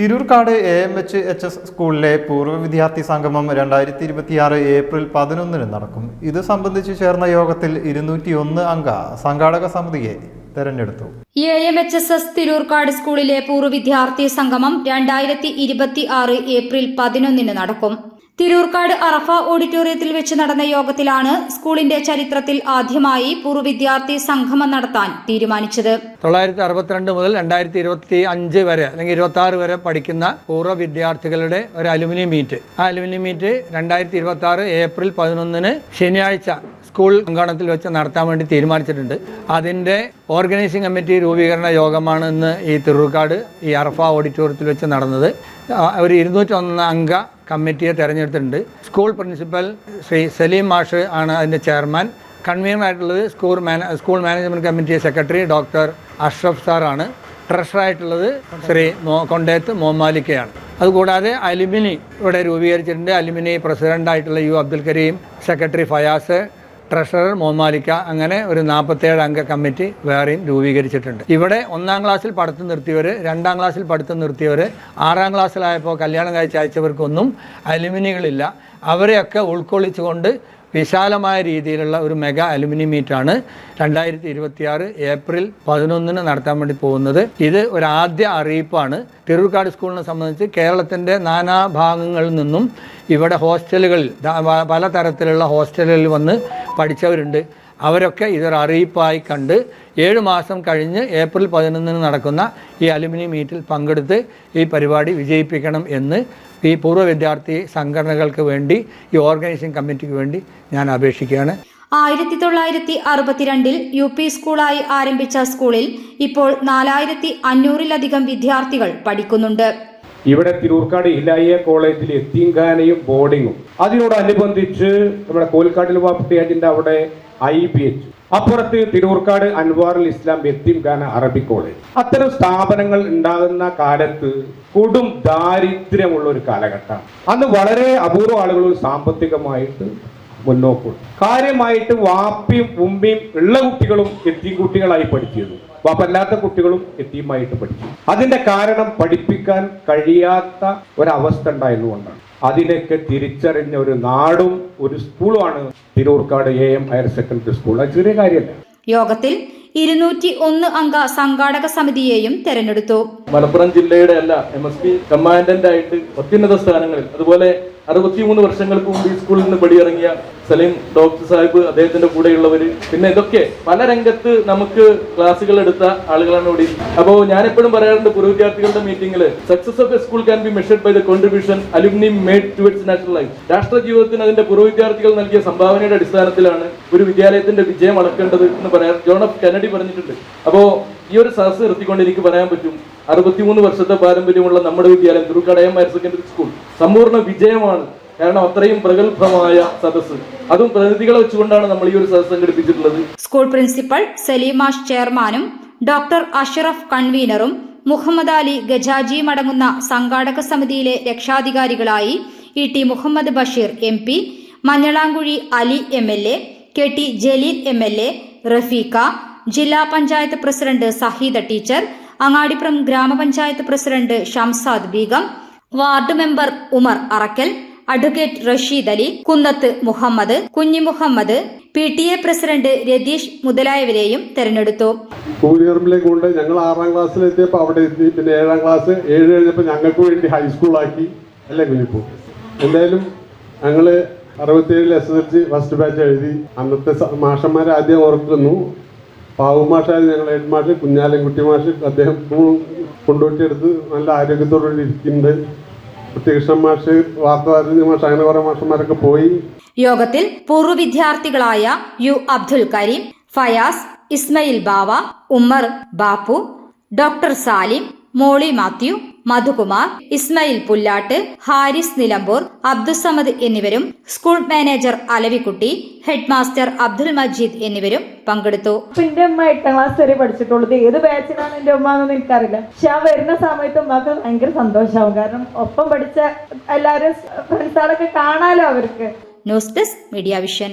Thirurkkad A M H H S സ്കൂളിലെ പൂർവ വിദ്യാർത്ഥി സംഗമം രണ്ടായിരത്തി ഇരുപത്തിയാറ് ഏപ്രിൽ പതിനൊന്നിന് നടക്കും. ഇത് സംബന്ധിച്ച് ചേർന്ന യോഗത്തിൽ ഇരുന്നൂറ്റി ഒന്ന് അംഗ സംഘാടക സമിതിയെ തെരഞ്ഞെടുത്തു. A M H S S Thirurkkad സ്കൂളിലെ പൂർവ വിദ്യാർത്ഥി സംഗമം രണ്ടായിരത്തി ഇരുപത്തി ആറ് ഏപ്രിൽ പതിനൊന്നിന് നടക്കും. തിരൂർക്കാട് അറഫ ഓഡിറ്റോറിയത്തിൽ വെച്ച് നടന്ന യോഗത്തിലാണ് സ്കൂളിന്റെ ചരിത്രത്തിൽ ആദ്യമായി പൂർവ വിദ്യാർത്ഥി സംഗമം നടത്താൻ തീരുമാനിച്ചത്. തൊള്ളായിരത്തി അറുപത്തിരണ്ട് മുതൽ രണ്ടായിരത്തി ഇരുപത്തി അഞ്ച് വരെ അല്ലെങ്കിൽ ഇരുപത്തി ആറ് വരെ പഠിക്കുന്ന പൂർവ വിദ്യാർത്ഥികളുടെ ഒരു അലുമിനിയം മീറ്റ്. ആ അലുമിനിയം മീറ്റ് രണ്ടായിരത്തി ഇരുപത്തി ആറ് ഏപ്രിൽ പതിനൊന്നിന് ശനിയാഴ്ച സ്കൂൾ അങ്കണത്തിൽ വെച്ച് നടത്താൻ വേണ്ടി തീരുമാനിച്ചിട്ടുണ്ട്. അതിന്റെ ഓർഗനൈസിംഗ് കമ്മിറ്റി രൂപീകരണ യോഗമാണ് ഇന്ന് ഈ തിരുക്കാട് ഈ അറഫ ഓഡിറ്റോറിയത്തിൽ വെച്ച് നടന്നത്. ഒരു ഇരുന്നൂറ്റൊന്ന് അംഗ കമ്മിറ്റിയെ തിരഞ്ഞെടുത്തിട്ടുണ്ട്. സ്കൂൾ പ്രിൻസിപ്പൽ ശ്രീ സലീം മാഷ് ആണ് അതിന്റെ ചെയർമാൻ. കൺവീനർ ആയിട്ടുള്ളത് സ്കൂൾ മാന school management committee secretary doctor Ashraf സാറാണ്. ട്രഷറായിട്ടുള്ളത് ശ്രീ മോ കൊണ്ടേത്ത് മോമാലിക്കയാണ്. അതുകൂടാതെ അലുമിനി ഇവിടെ രൂപീകരിച്ചിട്ടുണ്ട്. Alumni പ്രസിഡന്റായിട്ടുള്ള U Abdul Kareem secretary Fayas treasurer Momalikka അങ്ങനെ ഒരു നാൽപ്പത്തേഴ് അംഗ കമ്മിറ്റി വേറെയും രൂപീകരിച്ചിട്ടുണ്ട്. ഇവിടെ ഒന്നാം ക്ലാസ്സിൽ പഠിത്തം നിർത്തിയവർ രണ്ടാം ക്ലാസ്സിൽ പഠിത്തം നിർത്തിയവർ ആറാം ക്ലാസ്സിലായപ്പോൾ കല്യാണം കഴിച്ച് അയച്ചവർക്കൊന്നും അലുമിനികളില്ല. അവരെയൊക്കെ ഉൾക്കൊള്ളിച്ചുകൊണ്ട് വിശാലമായ രീതിയിലുള്ള ഒരു മെഗാ അലുമിനി മീറ്റാണ് രണ്ടായിരത്തി ഇരുപത്തിയാറ് ഏപ്രിൽ പതിനൊന്നിന് നടത്താൻ വേണ്ടി പോകുന്നത്. ഇത് ഒരു ആദ്യ അറിയിപ്പാണ്. തിരൂർക്കാട് സ്കൂളിനെ സംബന്ധിച്ച് കേരളത്തിന്റെ നാനാഭാഗങ്ങളിൽ നിന്നും ഇവിടെ ഹോസ്റ്റലുകളിൽ പല തരത്തിലുള്ള പലതരത്തിലുള്ള ഹോസ്റ്റലുകളിൽ വന്ന് പഠിച്ചവരുണ്ട്. അവരൊക്കെ ഇതൊരു അറിയിപ്പായി കണ്ട് ഏഴ് മാസം കഴിഞ്ഞ് ഏപ്രിൽ പതിനൊന്നിന് നടക്കുന്ന ഈ അലുമിനി മീറ്റിൽ പങ്കെടുത്ത് ഈ പരിപാടി വിജയിപ്പിക്കണം എന്ന് ഈ പൂർവ വിദ്യാർത്ഥി സംഘടനകൾക്ക് വേണ്ടി ഈ ഓർഗനൈസിംഗ് കമ്മിറ്റിക്ക് വേണ്ടി ഞാൻ അപേക്ഷിക്കുകയാണ്. ആയിരത്തി തൊള്ളായിരത്തി അറുപത്തിരണ്ടിൽ യു പി സ്കൂളായി ആരംഭിച്ച സ്കൂളിൽ ഇപ്പോൾ നാലായിരത്തി അഞ്ഞൂറിലധികം വിദ്യാർത്ഥികൾ പഠിക്കുന്നുണ്ട്. ഇവിടെ തിരൂർക്കാട് ഇലായ കോളേജിൽ എത്തിങ്കാനയും ബോർഡിങ്ങും. അതിനോടനുബന്ധിച്ച് നമ്മുടെ കോൽക്കാട്ടിൽ വാപ്പട്ടിയാറ്റിന്റെ അവിടെ ഐ ബി എച്ച്. അപ്പുറത്ത് തിരൂർക്കാട് അൻവാറുൽ ഇസ്ലാം എത്തീംഖാന അറബി കോളേജ്. അത്തരം സ്ഥാപനങ്ങൾ ഉണ്ടാകുന്ന കാലത്ത് കൊടും ദാരിദ്ര്യമുള്ള ഒരു കാലഘട്ടം അന്ന് വളരെ അപൂർവ ആളുകൾ സാമ്പത്തികമായിട്ട് മുന്നോക്കുള്ളൂ കാര്യമായിട്ട് വാപ്പിയും ഉമ്മിയും ഉള്ള കുട്ടികളും എത്തിയും കുട്ടികളായി പഠിച്ചിരുന്നു. വാപ്പല്ലാത്ത കുട്ടികളും എത്തിയുമായിട്ട് പഠിച്ചു. അതിന്റെ കാരണം പഠിപ്പിക്കാൻ കഴിയാത്ത ഒരവസ്ഥ ഉണ്ടായതുകൊണ്ടാണ്. അതിനൊക്കെ തിരിച്ചറിഞ്ഞ ഒരു നാടും ഒരു സ്കൂളുമാണ് Thirurkkad A M higher secondary school അത് ചെറിയ കാര്യമല്ല. യോഗത്തിൽ ഇരുന്നൂറ്റി ഒന്ന് അംഗ സംഘാടക സമിതിയെയും തെരഞ്ഞെടുത്തു. മലപ്പുറം ജില്ലയുടെ അല്ല എം എസ് പി കമാൻഡന്റ് ആയിട്ട് അത്യുന്നത സ്ഥാനങ്ങളിൽ അതുപോലെ അറുപത്തിമൂന്ന് വർഷങ്ങൾക്ക് മുമ്പ് ഈ സ്കൂളിൽ നിന്ന് പടിയിറങ്ങിയ സലീം ഡോക്ടർ സാഹിബ് അദ്ദേഹത്തിന്റെ കൂടെയുള്ളവര്. പിന്നെ ഇതൊക്കെ പല രംഗത്ത് നമുക്ക് ക്ലാസ്സുകൾ എടുത്ത ആളുകളാണ് ഇവിടെ. അപ്പോൾ ഞാൻ എപ്പോഴും പറയാറുണ്ട് പൂർവ വിദ്യാർത്ഥികളുടെ മീറ്റിംഗിൽ success of a school can be measured by the contribution alumni made towards national life രാഷ്ട്ര ജീവിതത്തിന് അതിന്റെ പൂർവ വിദ്യാർത്ഥികൾ നൽകിയ സംഭാവനയുടെ അടിസ്ഥാനത്തിലാണ് ഒരു വിദ്യാലയത്തിന്റെ വിജയം അളക്കേണ്ടത് എന്ന് പറയാൻ ജോൺ എഫ് കെനഡി പറഞ്ഞിട്ടുണ്ട്. അപ്പോ ഈ ഒരു സദസ് നിർത്തിക്കൊണ്ട് എനിക്ക് പറയാൻ പറ്റും. അറുപത്തിമൂന്ന് വർഷത്തെ പാരമ്പര്യമുള്ള നമ്മുടെ വിദ്യാലയം തിരുക്കടയം ഹയർ സെക്കൻഡറി സ്കൂൾ സമ്പൂർണ വിജയമാണ്. കാരണം അത്രയും പ്രഗത്ഭമായ സദസ്സ്. അതും പ്രതിനിധികളെ വെച്ചുകൊണ്ടാണ് നമ്മൾ ഈ ഒരു സദസ് സംഘടിപ്പിച്ചിട്ടുള്ളത്. സ്കൂൾ പ്രിൻസിപ്പൽ സലീമാഷ് ചെയർമാനും ഡോക്ടർ അഷറഫ് കൺവീനറും മുഹമ്മദ് അലി ഗജാജിയും അടങ്ങുന്ന സംഘാടക സമിതിയിലെ രക്ഷാധികാരികളായി E T Muhammad Basheer M P Manjalamkuzhi Ali M L A K T Jaleel M L A Rafeeqa ജില്ലാ പഞ്ചായത്ത് പ്രസിഡന്റ് സഹീദ ടീച്ചർ അങ്ങാടിപ്പുറം ഗ്രാമപഞ്ചായത്ത് president Shamsad Beegum ward member Umar Arakkal advocate Rasheed Ali Kunnath Muhammad Kunji Muhammad P T A president Ratheesh മുതലായവരെയും തെരഞ്ഞെടുത്തു. കൂലിയറമ്പിലേക്ക് കൊണ്ട് ഞങ്ങൾ ആറാം ക്ലാസ്സിലെത്തിയപ്പോൾ അവിടെ എത്തി. പിന്നെ ഏഴാം ക്ലാസ് ഏഴ് കഴിഞ്ഞപ്പോൾ ഞങ്ങൾക്ക് വേണ്ടി ഹൈസ്കൂളാക്കി അല്ലേ കുഞ്ഞിപ്പോ? എന്തായാലും ഞങ്ങൾ അറുപത്തിയേഴിൽ S S L C first batch എഴുതി. അന്നത്തെ മാഷന്മാരെ ആദ്യം ഓർക്കുന്നു. പാവു മാഷായിരുന്നു ഞങ്ങൾ ഹെഡ്മാഷ് മാഷ് കുഞ്ഞാലൻകുട്ടി മാഷ് അദ്ദേഹം കൊണ്ടുപോയിട്ടെടുത്ത് നല്ല ആരോഗ്യത്തോടുകൂടി ഇരിക്കുന്നുണ്ട്. കൃഷ്ണൻ മാഷ് വാർത്താവാരി മാഷ് അങ്ങനെ മാഷന്മാരൊക്കെ പോയി. യോഗത്തിൽ പൂർവ വിദ്യാർത്ഥികളായ യു അബ്ദുൽ കരീം ഫയാസ് ഇസ്മയിൽ ബാവ ഉമ്മർ ബാപ്പു ഡോക്ടർ സാലിം മോളി മാത്യു മധുകുമാർ ഇസ്മയിൽ പുല്ലാട്ട് ഹാരിസ് നിലമ്പൂർ അബ്ദുസമദ് എന്നിവരും school manager Alavikutty head master Abdul Majeed എന്നിവരും പങ്കെടുത്തു. എന്റെ അമ്മ എട്ടാം ക്ലാസ് വരെ പഠിച്ചിട്ടുള്ളത് ഏത് ബാച്ചിനാണ് എന്റെ ഉമ്മ എന്ന് എനിക്കറിയില്ല. പക്ഷെ ആ വരുന്ന സമയത്ത് ഉമ്മക്ക് ഭയങ്കര സന്തോഷമാവും കാരണം ഒപ്പം പഠിച്ച എല്ലാവരും ഫ്രണ്ട്സുകളൊക്കെ കാണാലോ അവർക്ക്. News desk media vision.